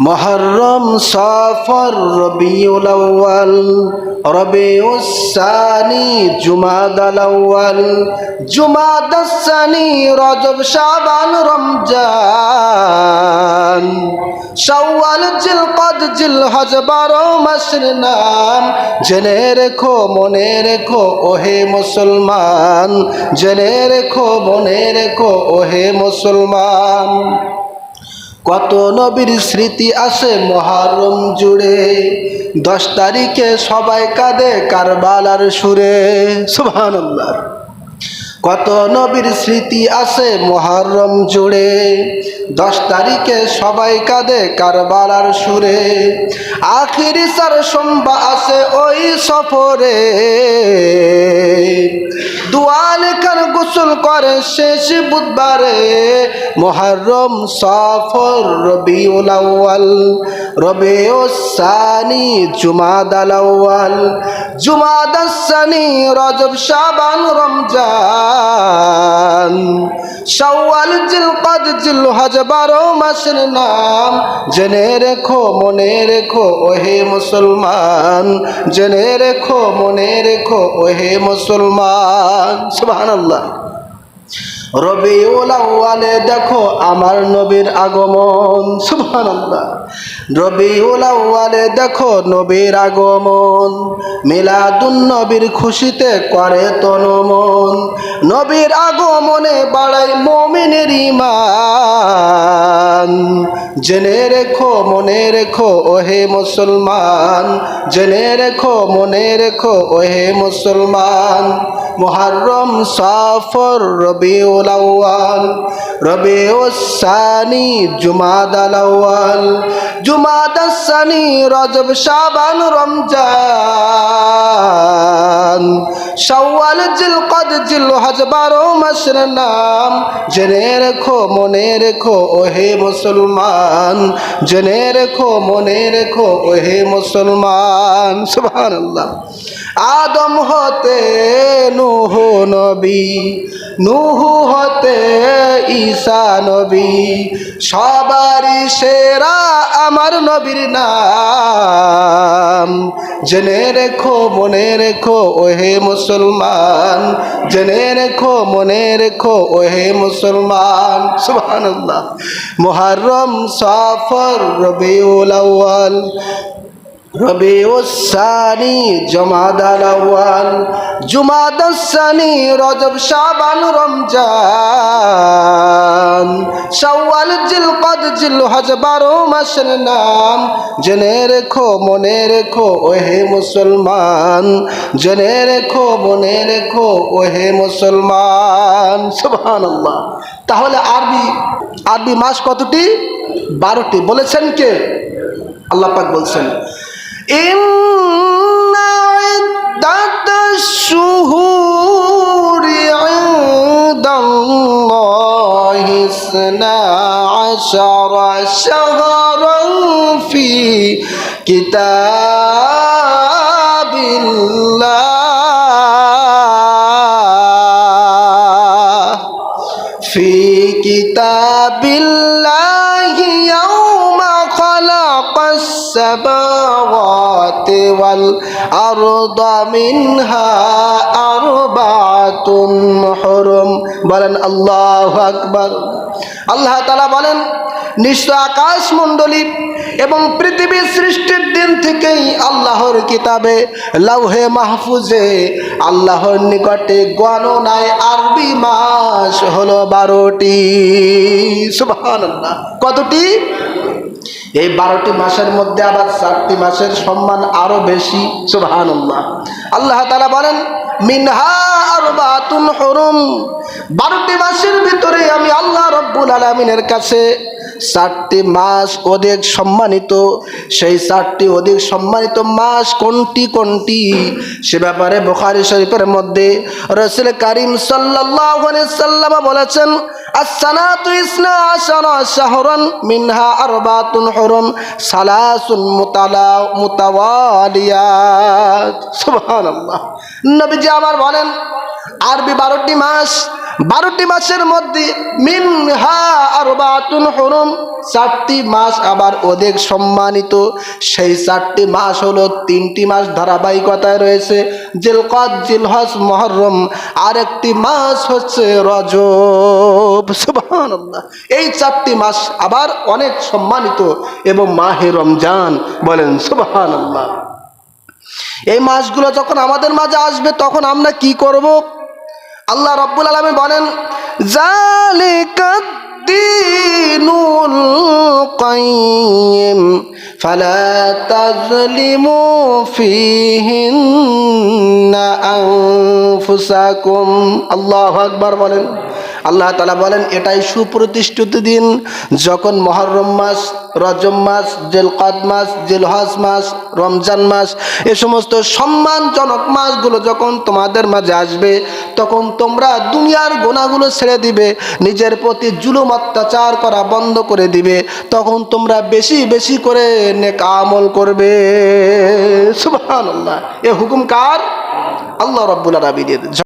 মহরম সফর রবিউল আউয়াল, রবিউস সানি জুমাদাল আউয়াল। জুমাদাস সানি, রজব শাবান, রমজান। শাওয়াল, জিলকদ, জিলহজ, বারো মাসের নাম। জেনে রেখো, মনে রেখো, ওহে মুসলমান। জেনে রেখো, মনে রেখো, ওহে মুসলমান। কত নবীর স্মৃতি আসে মহারম জুড়ে? দশ তারিখে সবাই কাঁদে কারবালার সুরে। সুবহানাল্লাহ। কত নবীর স্মৃতি আসে মহারম জুড়ে? দশ তারিখে সবাই কাঁদে কারবালার সুরে। আখিরি সার সম্বা আসে ওই সফরে। দুয়াল খান গোসল করে শেষ বুধবারে। মহরম সফর রবিউল আউয়াল রবিউস সানি জুমাদাল আউয়াল। জুমাদাস সানি, রজব শাবান, রমজান। শাওয়াল, জিলকদ, জিলহজ, বারো মাসের নাম। জেনে রেখো, মনে রেখো, ওহে মুসলমান। জেনে রেখো, মনে রেখো, ওহে মুসলমান। সুবহানাল্লাহ। রবিউল আউয়ালে দেখো, আমার নবীর আগমন। সুবহানাল্লাহ। রবিউল আউয়ালে, দেখো নবীর আগমন। মিলাদুন নবীর খুশিতে করে তনমন। নবীর আগমনে বাড়াই মমিনের ইমান জেনে রেখো, মনে রেখো, ওহে মুসলমান। জেনে রেখো, মনে রেখো, ওহে মুসলমান। মুহররম সাফর রবিউল আউয়াল। রবিউস সানি জুমাদাল আউয়াল জুমাদাস সানি রজব শাবান রমজান। শাওয়াল, জিলকদ, জিলহজ, বারো মাসের নাম। জেনে রেখো, মনে রেখো, ওহে মুসলমান। জেনে রেখো, মনে রেখো, ওহে মুসলমান। সুবহানাল্লাহ। আদম হতে নুহ নবী, নুহু হতে ঈসা নবী, সবারই সেরা আমার নবীর নাম। জেনে রেখো, মনে রেখো, ওহে মুসলমান। জেনে রেখো, মনে রেখো, ওহে মুসলমান। সুবহানাল্লাহ। মুহররম সফর রবিউল আউয়াল। রবিউস সানি জমাদাল আউয়াল জুমাদাস সানি রজব শাবান রমজান। শাওয়াল, জিলকদ, জিলহজ, বারো মাসের নাম। জেনে রেখো, মনে রেখো, ওহে মুসলমান। জেনে রেখো, মনে রেখো, ওহে মুসলমান। সুবহানাল্লাহ। তাহলে আরবি আরবি মাস কতটি? বারোটি। বলেছেন কে? আল্লাহ পাক বলছেন إن عدة الشهور عند الله اثنا عشر شهرا في كتاب الله. في كتاب الله يوم خلق السماوات والأرض منها أربعة حرم বলেন আল্লাহ আকবার আল্লাহ তালা বলেন নিশ্চয় আকাশ মণ্ডলী এবং পৃথিবীর সৃষ্টির দিন থেকেই আল্লাহর কিতাবে লাউহে মাহফুজে আল্লাহর নিকটে গণনায় আরবি মাস হলো বারোটি সুবহানাল্লাহ কতটি এই বারোটি মাসের মধ্যে আবার চারটি মাসের সম্মান আরও বেশি, সুবহানাল্লাহ। আল্লাহ তাআলা বলেন বারোটি মাসের ভিতরে আমি আল্লাহ রব্বুল আলমিনের কাছে চারটি মাস অধিক সম্মানিত, সেই চারটি অধিক সম্মানিত মাস কোনটি কোনটি? সে ব্যাপারে বুখারী শরীফের মধ্যে রসুল করিম আলাইহি সাল্লাম বলেছেন السنة إثنا عشر شهرا منها أربعة حرم ثلاث متلا- متواليات سبحان الله নবীজি আমার বলেন আরবি বারোটি মাস বারোটি মাসের মধ্যে মিনহা আর বাতুন হরম। চারটি মাস আবার অধিক সম্মানিত। সেই চারটি মাস হলো তিনটি মাস ধারাবাহিকতায় রয়েছে। জিলকদ জিলহস মহরম। আরেকটি মাস হচ্ছে রজব। এই চারটি মাস আবার অনেক সম্মানিত এবং মাহে রমজান বলেন সুবহানাল্লাহ। এই মাসগুলো যখন আমাদের মাঝে আসবে তখন আমরা কি করব? আল্লাহ রব্বুল আলমী বলেন জালিকাদ্দিনুল কাইয়িম ফালা তাজলিমু ফিহিন্না আনফুসাকুম। আল্লাহু আকবার বলেন। আল্লাহ তালা বলেন, এটাই সুপ্রতিষ্ঠিত দিন। যখন মহরম মাস রজম মাস, জেলকদ মাস, জেলহজ মাস, রমজান মাস, এ সমস্ত সম্মানজনক মাসগুলো যখন তোমাদের মাঝে আসবে, তখন তোমরা দুনিয়ার গোনাগুলো ছেড়ে দিবে, নিজের প্রতি জুলুম অত্যাচার করা বন্ধ করে দিবে, তখন তোমরা বেশি বেশি করে নেক আমল করবে। সুবহানাল্লাহ। এ হুকুম কার? আল্লাহ রব্বুল আলামিনের